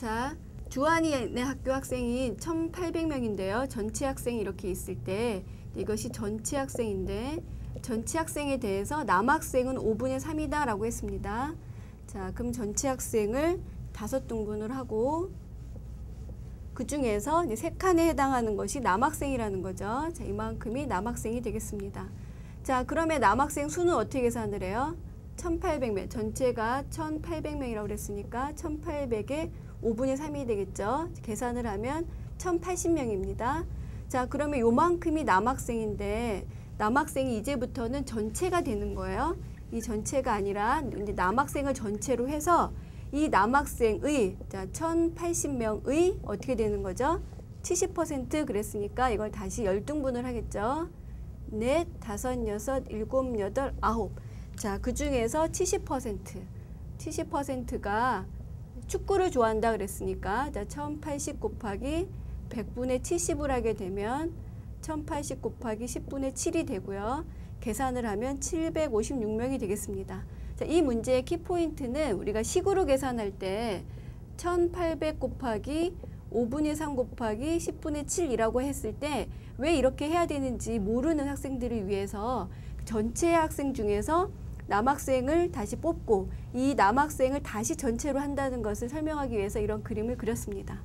자, 주한이네 학교 학생이 1,800명인데요. 전체 학생이 이렇게 있을 때 이것이 전체 학생인데 전체 학생에 대해서 남학생은 5분의 3이다 라고 했습니다. 자, 그럼 전체 학생을 다섯 등분을 하고 그 중에서 세 칸에 해당하는 것이 남학생이라는 거죠. 자, 이만큼이 남학생이 되겠습니다. 자, 그러면 남학생 수는 어떻게 계산을 해요? 1800명, 전체가 1800명이라고 그랬으니까 1800에 5분의 3이 되겠죠. 계산을 하면 1080명입니다. 자, 그러면 요만큼이 남학생인데 남학생이 이제부터는 전체가 되는 거예요. 이 전체가 아니라 이제 남학생을 전체로 해서 이 남학생의 자 1080명의 어떻게 되는 거죠? 70% 그랬으니까 이걸 다시 열등분을 하겠죠. 넷, 다섯, 여섯, 일곱, 여덟, 아홉. 자, 그 중에서 70%. 70%가 축구를 좋아한다 그랬으니까 자, 1080 곱하기 100분의 70을 하게 되면 1080 곱하기 10분의 7이 되고요. 계산을 하면 756명이 되겠습니다. 자, 이 문제의 키포인트는 우리가 식으로 계산할 때 1800 곱하기 5분의 3 곱하기 10분의 7이라고 했을 때 왜 이렇게 해야 되는지 모르는 학생들을 위해서 전체 학생 중에서 남학생을 다시 뽑고 이 남학생을 다시 전체로 한다는 것을 설명하기 위해서 이런 그림을 그렸습니다.